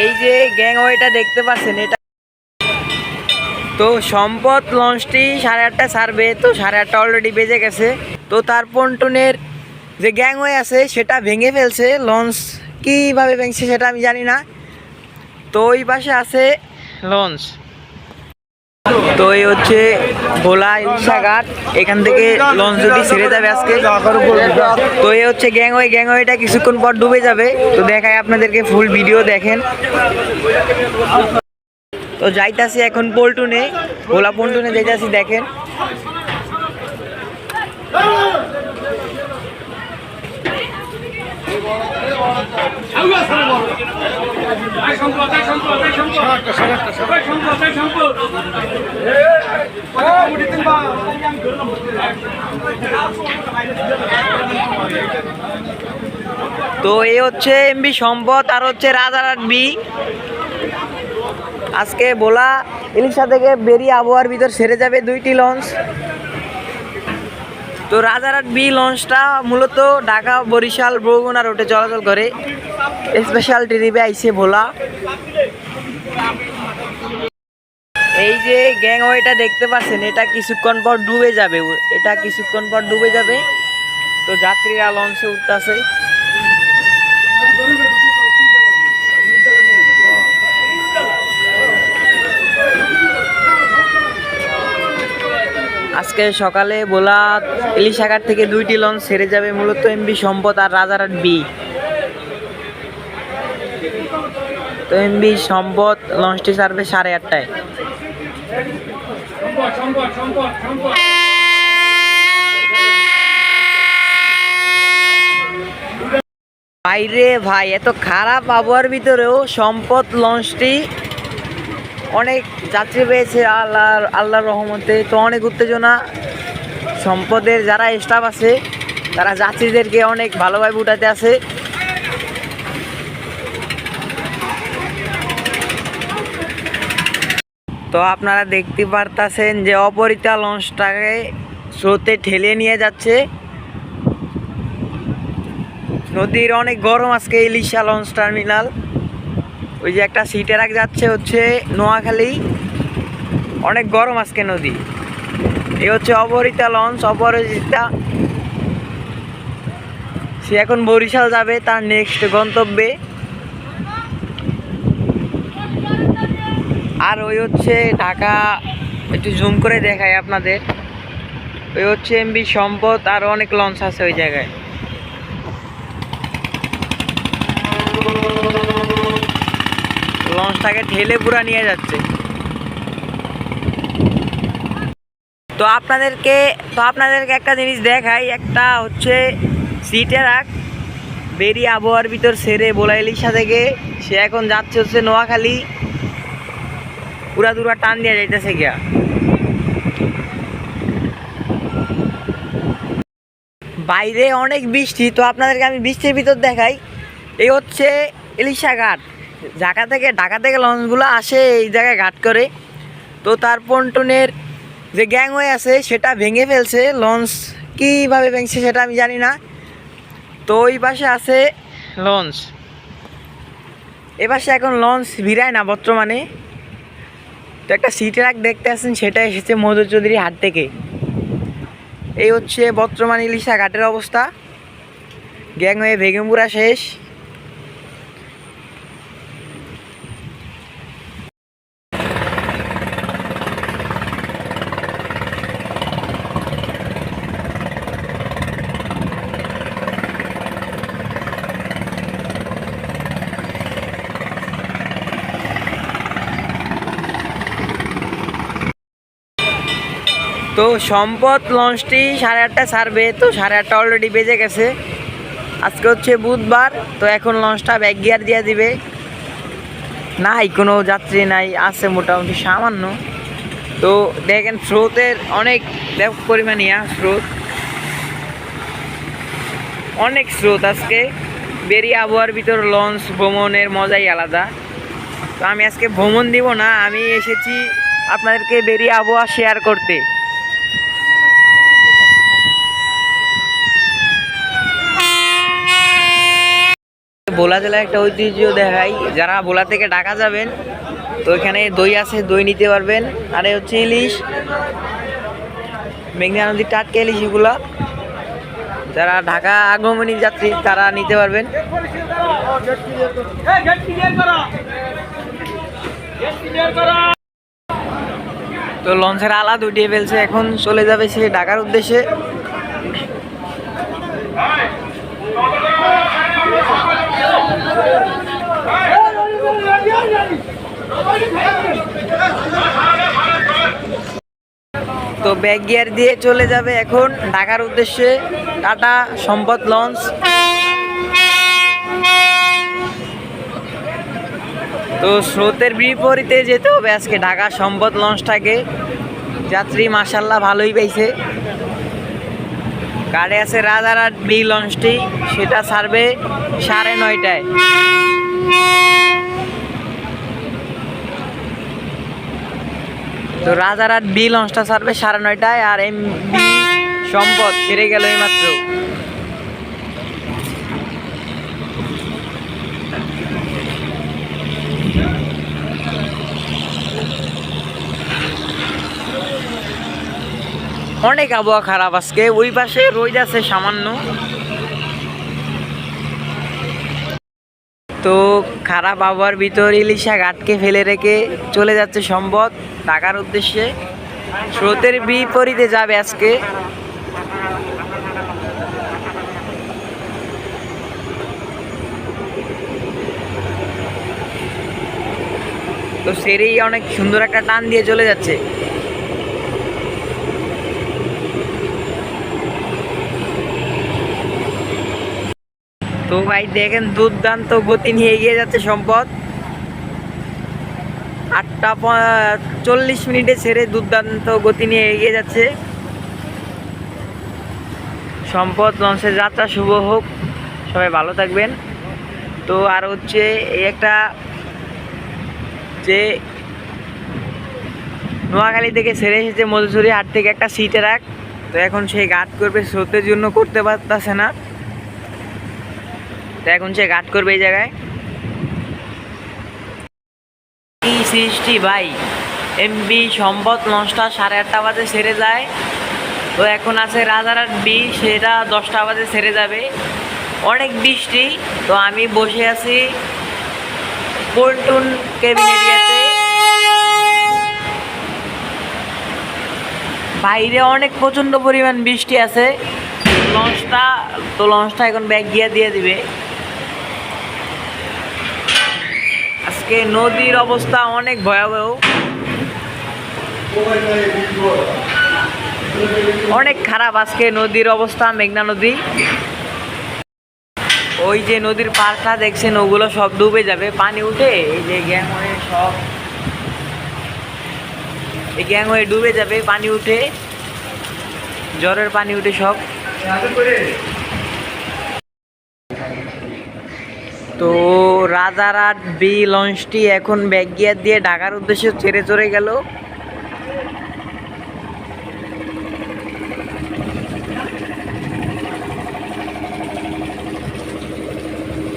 এই যে গ্যাংওয়েটা দেখতে পাচ্ছেন, এটা তো সম্পদ লঞ্চটি সাড়ে আটটা ছাড়বে, তো সাড়ে আটটা অলরেডি বেজে গেছে। তো তার পন্টনের যে গ্যাংওয়ে আছে, সেটা ভেঙে ফেলছে। লঞ্চ কীভাবে ভেঙছে সেটা আমি জানি না। তো ওই পাশে আছে লঞ্চ। তো এই হচ্ছে ভোলা ইলশা ঘাট। এখান থেকে লঞ্চ যদি ছেড়ে যাবে আজকে। তো এই হচ্ছে গ্যাংওয়ে গ্যাংওয়েটা কিছুক্ষণ পর ডুবে যাবে। তো দেখায় আপনাদেরকে ফুল ভিডিও দেখেন। তো যাইতাছি এখন পল্টুনে। ভোলা পল্টুনে যাইতাছি, দেখেন। তো এই হচ্ছে এমবি সম্পদ, আর হচ্ছে রাজারহাট বি আজকে ভোলা ইলিশা থেকে বেরিয়ে আবহাওয়ার ভিতর সেরে যাবে দুইটি লঞ্চ। তো রাজারহাট বি লঞ্চটা মূলত ঢাকা, বরিশাল বরগুনা রোডে চলাচল করে। স্পেশাল ট্রিপে আইসে ভোলা। এই যে গ্যাংওয়েটা দেখতে পাচ্ছেন, এটা কিছুক্ষণ পর ডুবে যাবে। এটা কিছুক্ষণ পর ডুবে যাবে। তো যাত্রীরা লঞ্চে উঠতেছে। আজকে সকালে ভোলা ইলিশাঘাট থেকে দুইটি লঞ্চ ছেড়ে যাবে মূলত এমবি সম্পদ আর রাজারহাট বি তো এমবি সম্পদ লঞ্চটি ছাড়বে সাড়ে আটটায়। বাইরে ভাই, এত খারাপ আবহাওয়ার ভিতরেও সম্পদ লঞ্চটি অনেক যাত্রী পেয়েছে আল্লাহ আল্লাহর রহমতে। তো অনেক উত্তেজনা। সম্পদের যারা স্টাফ আছে, তারা যাত্রীদেরকে অনেক ভালোভাবে উঠাতে আছে। তো আপনারা দেখতে পারতাছেন যে অপরিতা লঞ্চটাকে স্রোতে ঠেলে নিয়ে যাচ্ছে। নদীর অনেক গরম আজকে ইলিশা লঞ্চ টার্মিনাল। ওই যে একটা সিটে রাখ যাচ্ছে হচ্ছে নোয়াখালী। অনেক গরম আজকে নদী। এ হচ্ছে অপহরিতা লঞ্চ অপরাজিতা সে এখন বরিশাল যাবে তার নেক্সট গন্তব্যে। আর ওই হচ্ছে ঢাকা, একটু জুম করে দেখায় আপনাদের। ওই হচ্ছে এমবি সম্পদ, আর অনেক লঞ্চ আছে ওই জায়গায়। লঞ্চটাকে ঠেলে পুরা নিয়ে যাচ্ছে। তো আপনাদেরকে তো আপনাদেরকে একটা জিনিস দেখাই, একটা হচ্ছে সিটে রাখ। বেরিয়ে আবহাওয়ার ভিতর সেরে বোলাইলিশা থেকে। সে এখন যাচ্ছে হচ্ছে নোয়াখালী। পুরা দুরা টান দিয়ে যাইতেছে গিয়া। বাইরে অনেক বৃষ্টি, তো আপনাদেরকে আমি বৃষ্টির ভিতর দেখাই। এই হচ্ছে ইলিশা ঘাট। ঢাকা থেকে ঢাকা থেকে লঞ্চগুলো আসে এই জায়গায় ঘাট করে। তো তার পন্টনের যে গ্যাংওয়ে আছে, সেটা ভেঙে ফেলছে। লঞ্চ কীভাবে ভেঙছে সেটা আমি জানি না। তো ওই পাশে আছে লঞ্চ। এ পাশে এখন লঞ্চ ভিড়ায় না বর্তমানে। তো একটা সিট রাখ দেখতে আসছেন, সেটা এসেছে মধু চৌধুরী হাট থেকে। এই হচ্ছে বর্তমান ইলিশা ঘাটের অবস্থা। গ্যাংওয়ে ভেগেমপুরা শেষ। তো সম্পদ লঞ্চটি সাড়ে আটটা ছাড়বে, তো সাড়ে আটটা অলরেডি বেজে গেছে। আজকে হচ্ছে বুধবার, তো এখন লঞ্চটা ব্যাক গিয়ার দিয়ে দিবে। নাই, কোনো যাত্রী নাই, আছে মোটামুটি সামান্য। তো দেখেন স্রোতের অনেক ব্যাপক পরিমাণে ইয়া স্রোত। অনেক স্রোত আজকে। বেরিয়ে আবহাওয়ার ভিতর লঞ্চ, ভ্রমণের মজাই আলাদা। তো আমি আজকে ভ্রমণ দিব না, আমি এসেছি আপনাদেরকে বেরিয়ে আবহাওয়া শেয়ার করতে। ভোলা জেলার একটা ঐতিহ্য দেখাই। যারা ভোলা থেকে ঢাকা যাবেন, তো এখানে দই আছে, দই নিতে পারবেন। আর হচ্ছে ইলিশ। মেঘনা নদীর টাটকা ইলিশ এগুলা। যারা ঢাকা আগমনী যাত্রী, তারা নিতে পারবেন। তো লঞ্চের আলাদ উঠিয়ে ফেলছে, এখন চলে যাবে সে ঢাকার উদ্দেশ্যে। তো ব্যাগ গিয়ার দিয়ে চলে যাবে এখন। ঢাকার উদ্দেশ্যে টাটা সম্পদ লঞ্চ। তো স্রোতের বিপরীতে যেতে হবে আজকে ঢাকা সম্পদ লঞ্চটাকে। যাত্রী মাসাল্লাহ ভালোই পাইছে। গাড়ি আছে রাজারহাট বি লঞ্চটি, সেটা ছাড়বে সাড়ে নয়টায়। তো রাজারহাট বি লঞ্চটা ছাড়বে সাড়ে নয়টায় আর এম বি সম্পদ ছেড়ে গেল এইমাত্র। অনেক আবহাওয়া খারাপ আজকে, ওই পাশে রোদ আছে সামান্য। তো খারাপ আবহাওয়ার ভিতর ইলিশা ঘাটকে ফেলে রেখে চলে যাচ্ছে সম্পদ ঢাকার উদ্দেশ্যে। স্রোতের বিপরীতে যাবে আজকে। তো সেরেই অনেক সুন্দর একটা টান দিয়ে চলে যাচ্ছে। তো ভাই দেখেন দুর্দান্ত গতি নিয়ে এগিয়ে যাচ্ছে সম্পদ। আটটা চল্লিশ মিনিটে ছেড়ে দুর্দান্ত গতি নিয়ে এগিয়ে যাচ্ছে। সম্পদ লঞ্চের যাত্রা শুভ হোক, সবাই ভালো থাকবেন। তো আর হচ্ছে এই একটা যে নোয়াখালী থেকে ছেড়ে এসেছে মধুচুরি হাট থেকে একটা সিটে রাখ। তো এখন সেই গার্ড করবে, স্রোতের জন্য করতে পারতেছে না। তো এখন সে গার্ড করবে এই জায়গায়। সৃষ্টি ভাই এমবি সম্পদ লঞ্চটা সাড়ে আটটা বাজে সেরে যায়। তো এখন আছে রাজারহাট বি সেটা দশটা বাজে সেরে যাবে। অনেক বৃষ্টি, তো আমি বসে আছি পল্টুন বাইরে অনেক প্রচণ্ড পরিমাণ বৃষ্টি আছে। লঞ্চটা তো লঞ্চটা এখন ব্যাগ গিয়ে দিয়ে দিবে। আজকে নদীর অবস্থা অনেক ভয়াবহ। অনেক খারাপ আজকে নদীর অবস্থা, মেঘনা নদী। ওই যে নদীর পাড়টা দেখছেন, ওগুলো সব ডুবে যাবে। পানি উঠে এই যে গ্যাং হয়ে সব এই গ্যাং হয়ে ডুবে যাবে, পানি উঠে। জ্বরের পানি উঠে সব। তো রাজারহাট বি লঞ্চটি এখন ব্যাগ গিয়ার দিয়ে ঢাকার উদ্দেশ্যে ছেড়ে চড়ে গেল।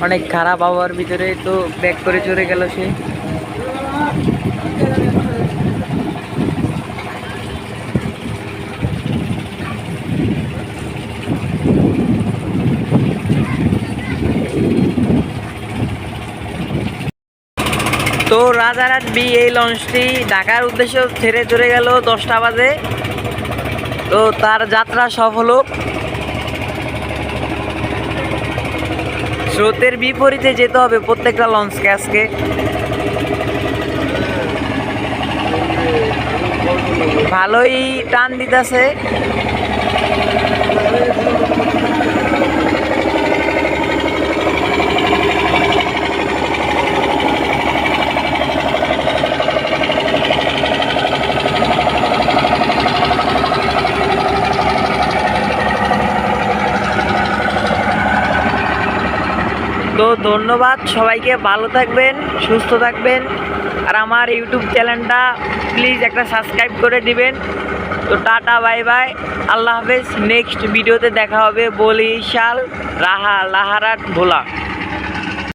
অনেক খারাপ আবহাওয়ার ভিতরে তো ব্যাক করে চড়ে গেল সে। তো রাজারহাট বি এই লঞ্চটি ঢাকার উদ্দেশ্যে ছেড়ে চলে গেল দশটা বাজে। তো তার যাত্রা সফল হোক স্রোতের বিপরীতে যেতে হবে প্রত্যেকটা লঞ্চকে আজকে। ভালোই টান দিতেছে। তো ধন্যবাদ, সবাইকে ভালো থাকবেন, সুস্থ থাকবেন। আর আমার ইউটিউব চ্যানেলটা প্লিজ একটা সাবস্ক্রাইব করে দিবেন। তো টাটা, বাই বাই, আল্লাহ হাফেজ। নেক্সট ভিডিওতে দেখা হবে বরিশাল রাহা লাহারাট ভোলা।